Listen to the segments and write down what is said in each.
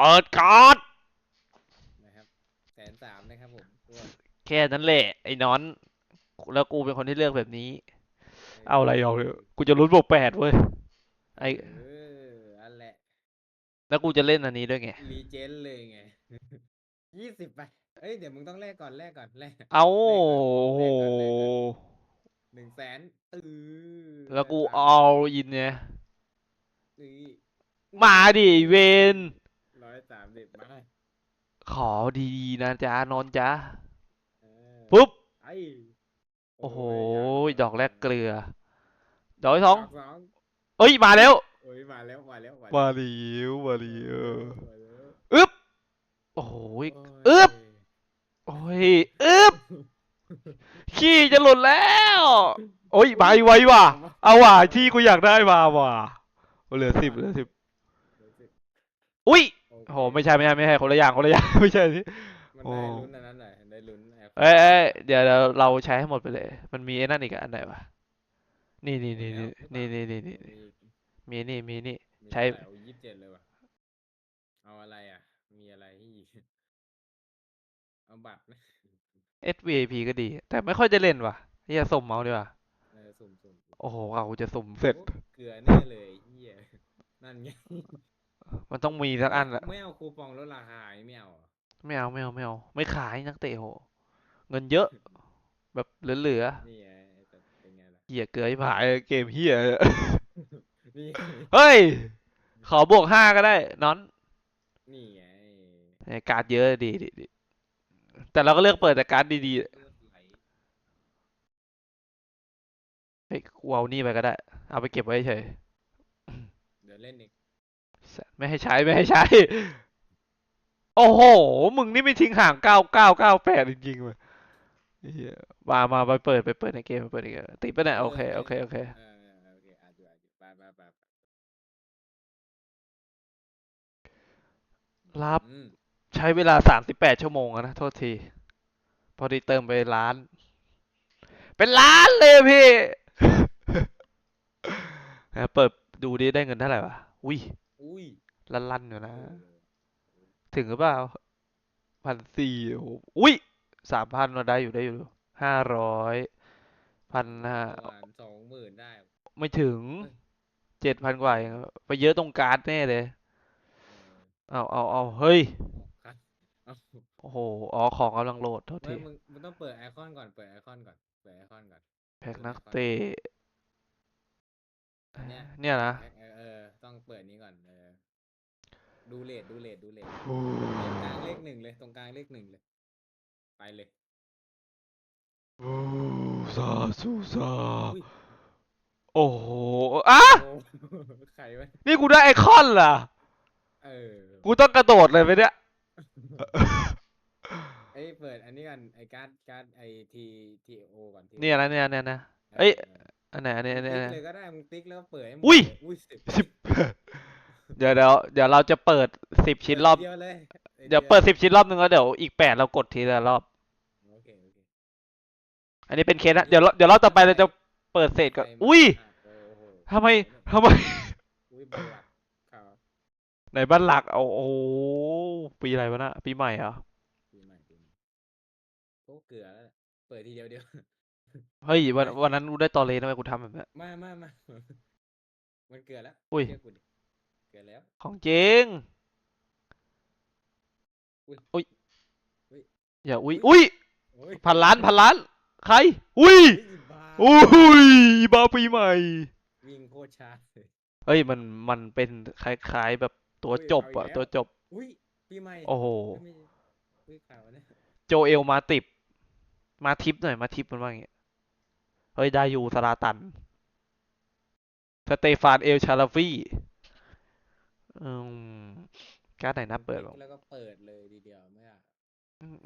เปิดการ์ดนะครับแสนสามนะครับผมตัวแค่นั้นแหละไอ้นอน แล้วกูเป็นคนที่เลือกแบบนี้ เอาอะไรเอาเลยกูจะลุ้นบวกแปดเว้ยไอ้เอออันแหละ แล้วกูจะเล่นอันนี้ด้วยไงรีเจนเลยไงยี่สิบไปเอ้ยเดี๋ยวมึงต้องแลกก่อนแลกก่อนแลกเอาแลกก่อนโอ้โหหนึ่งแสนอือแล้วกูได้เอาอินเนี่ยอือมาดิเวนร้อยสามสิบมาขอดีๆนะจ๊ะนอนจ๊ะเออปุ๊บ ไอ้โอ้โหยดอกแรกเกลือ ดอกที่สองดอกสองเอ้ย มาแล้ว โอ้ยมาแล้วมาแล้วมาเลี้ยวมาเลี้ยวมาแล้วอึ๊บ โอ้โหโอ้ยอึ๊บ โอ้ย อึ๊บ ขี้จะหลุดแล้ว โอ้ยมาอีกไวว่ะ เอาว่ะที่กูอยากได้มาว่ะ เหลือสิบเหลือสิบอุ้ยโอเค โอ้โหไม่ใช่ไม่ใช่ไม่ใช่คนละอย่างคนละอย่างไม่ใช่ที่มันโอ้ได้ลุ้นอันนั้นหน่อยได้ลุ้นไเอ้ยเอ้ยเดี๋ยวเดี๋ยวเราใช้ให้หมดไปเลย มันมีไอ้นั่นอีกอะอันไหนวะ นี่นี่นี่นี่นี่นี่นี่นี่มีมีนี่มีนี่มีใช้เท่าไหร่โอ้ยี่สิบเจ็ดเลยว่ะเอาอะไรอะ มีอะไรให้ยิงเอาบัตรไหม SVIP ก็ดี แต่ไม่ค่อยจะเล่นว่ะเฮียสุ่มเมาส์ดีกว่าเออสุ่มสุ่มสุ่มโอ้โหเอากูจะสุ่มเสร็จโอ้เกลือแน่เลยเฮียนั่นไง มันต้องมีสักอันละไม่เอาคูปองลดราคาไม่เอาเหรอไม่เอาไม่เอาไม่เอาไม่ขายนักเตะโห เงินเยอะ แบบเหลือนี่ไงไอ้แต่เป็นไงล่ะๆเหี้ยเกลือไอ้ผายเกมเหี้ยนี่ไงเฮ้ย ขอบวกห้าก็ได้นอนนี่ไงไอ้การ์ดเยอะดีดีดีแต่เราก็เลือกเปิดแต่การ์ดดีเลือดไหลๆเฮ้ยกูเอานี่ไปก็ได้ เอาไปเก็บไว้เฉยเดี๋ยวเล่นอีก ไม่ให้ใช้ไม่ให้ใช้ โอ้โห มึงนี่ไม่ทิ้งห่างเก้าเก้าเก้าแปดจริงๆเลยเหี้ยมามาไปเปิดไปเปิดในเกมไปเปิดในเกมติดปะเนี่ยโอเคโอเคโอเคเออเออโอเคอาจจะอาจจะไปไปไปไปรับอืมใช้เวลาสามสิบแปดชั่วโมงอะนะ โทษที พอดีเติมไปล้าน เป็นล้านเลยอะพี่นะเปิดดูดิได้เงินเท่าไหร่วะอุ้ย อุ้ยลั่นลั่นๆอยู่นะเออถึงหรือเปล่าพันสี่โอ้โหอุ้ยสามพันเราได้อยู่ได้อยู่ห้าร้อยพันห้าประมาณสองหมื่นได้ไม่ถึงเจ็ดพันกว่าเองไปเยอะตรงการ์ดแน่เลย เออเอาเอาเอาเฮ้ยครับเอาโอ้โห อ๋อ ของกำลังโหลดโทษไม่ทีมึงมึงต้องเปิดไอคอนก่อน เปิดไอคอนก่อน เปิดไอคอนก่อน แพ็กเปิดนักไอคอนเตะ เนี่ย เนี่ยนะ แพ็คเออ เออ ต้องเปิดนี้ก่อน เออ ดูเลทดูเลทดูเลทโอ้ตรงกลางเลขหนึ่งเลย ตรงกลางเลขหนึ่งเลย ไปเลยโอ้ซาซูซาอุ้ยโอ้โหอะโอ้ใครวะนี่กูได้ไอคอนเหรอ เออกูต้องกระโดดเลยไหมเนี่ยเอ้ยเปิดอันนี้ก่อนไอการ์ดการ์ดไอทีทีโอก่อนทีเนี่ยนะเนี่ยเนี่ยนะ เอ้ย อันไหนอันนี้อันนี้ติ๊อันกนี้ เลยก็ได้มึงติ๊กแล้วเปิดให้หมดอุ้ย เลอุ้ยสิบสิบ เดี๋ยวเดี๋ยวเดี๋ยวเราจะเปิดสิบชิ้นรอบ เดียวเลยเดี๋ยวเปิดสิบชิ้นรอบนึงแล้วเดี๋ยวอีกแปดเรากดทีละรอบ โอเคโอเคอันนี้เป็นเคสนะเดี๋ยวเราเดี๋ยวรอบต่อไปเราจะเปิดเศษก่อนไปมาอุ้ยอะโอ้โหทำไมทำไม อุ้ยบัลลักข่าวไหนบ้านหลักเอาโอ้โหปีอะไรวะนะปีใหม่เหรอปีใหม่ปีใหม่โอ้เกลือแล้วแหละเปิดทีเดียวเดียว เฮ้ยวันวันนั้นกูได้ตอเลนทำไมกูทำแบบนี้นมามามามันเกลือแล้วอุ้ย เชื่กูดิเกลือแล้ว ของจริงอุ้ยอุ้ยอุ้ยอย่าอุ้ยอุ้ยโอ้ยพันล้านพันล้าน ใคร อุ้ยเฮ้ยบ้าอุ้ยบาปีใหม่ วิ่งโคตรช้าเลย เฮ้ยมันมันเป็นคล้ายๆแบบตัวอุ้ยจบเอาอีกอะแล้ว ตัวจบ อุ้ยปีใหม่โอ้โหเอ้ยไม่อุ้ยข่าวเนี่ยโจเอลมาติบ มาทิปหน่อยมาทิปมันว่าอย่างเงี้ย เฮ้ย ได้อยู่สลาตัน สเตฟานเอลชาลาฟี่อืมการ์ดไหนน่าเปิดติ๊บ้างกแล้วก็เปิดเลยทีเดียวไม่อะ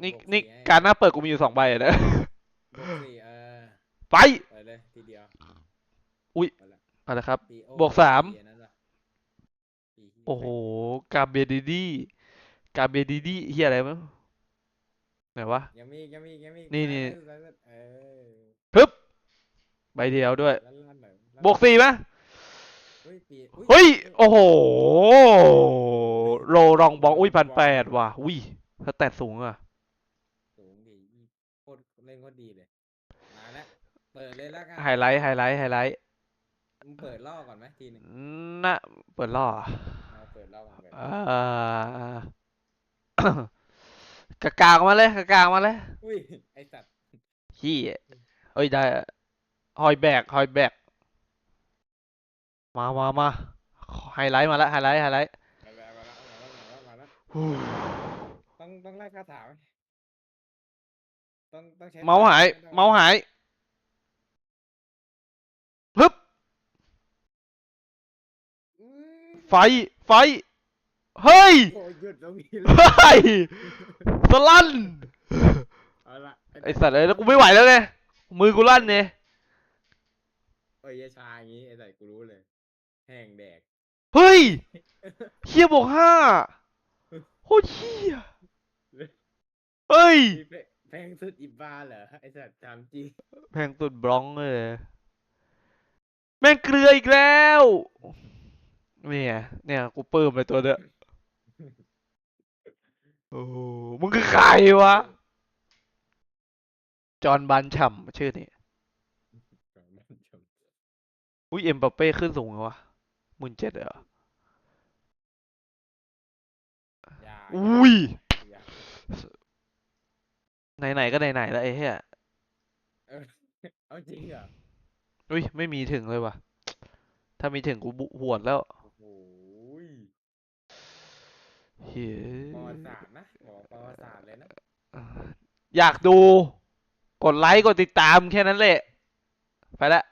นี่บวกนี่สี่ให้การดหน้าเปิดกูมีอยู่สองใบอะนะบวกสี่เออไปเปิดเลยทีเดียวอุ๊ยเาละเอาละครับปีโบวกสามปีอันนั้นว่ะปีเยโอ้โห กาเบดิดี้กาเบดิดี้เฮียอะไรมั้งไหนวะยังมีอีกยังมีอีกยังมีอีกนี่นี่ซ้ายมือซ้ายมือเออฮึบ ใบเดียวด้วยลั่นลั่นหน่อยลั่นบวกสี่ไหมเฮ้ยปีอุ๊ยเฮ้ย โอ้โหโรรองบองอุ้ยพันแปดว่ะ อุ้ยถ้าแตดสูงอะ สูงดีโคตรเล่นโคตรดีเลย มาแล้วเปิดเลยแล้วกันไฮไลท์ ไฮไลท์ ไฮไลท์มึงเปิดล่อก่อนไหมทีหนึงน่ะเปิดล่อเอาเปิดล่อก่อนเปิดเอ่อกะกางมาเลยกะกางมาเลย อุ้ยไอสัตว์ ขี้เอ้ยได้อะ หอยแบกหอยแบก มามามาไฮไลท์มาแล้วไฮไลท์ไฮไลท์มาแล้วมาแล้วมาแล้วมาแล้วมาแล้วฮู้ต้องต้องไล่คาถาไหมต้องต้องใช้เมาส์หายไต้องเมาส์หายฮึบอุ้ยไฟ ไฟ เฮ้ย โอ้ยหยุดตรงนี้เลเฮ้ยยสลันเอาละไอสัตว์เอ้ยแล้วกูไม่ไหวแล้วไงมือกูลั่นเนี่ย โอ้ยอยาชาอย่างงี้ไอสัตว์กูรู้เลย แห้งแดก เฮ้ยเฮียบวกห้าโคตรเฮียเฮ้ย นี่แพแพงสุดอีบาเหรอไอสัตว์ถามจริงแพงสุดบล็องเลย แม่งเกลืออีกแล้วเนี่ย เนี่ย กูเปิ่มไปตัวเนี้ยโอ้โหมึงคือใครวะ จอห์นบันฉ่ำชื่อนี้ ของบ้านชม อุ้ยเอ็มบัปเป้ขึ้นสูงเหรอวะหมื่นเจ็ดเหรอ อยาอุ้ย อย่าไหนๆก็ไหนๆแล้วไอ้เหี้ยเออเอาจริงเหรอ อุ้ยไม่มีถึงเลยว่ะ ถ้ามีถึงกูบุหวดแล้วโอ้โหเฮ้ยประวัติศาสตร์นะบอกประวัติศาสตร์เลยนะ อยากดู กดไลค์ กดติดตามแค่นั้นแหละ ไปละ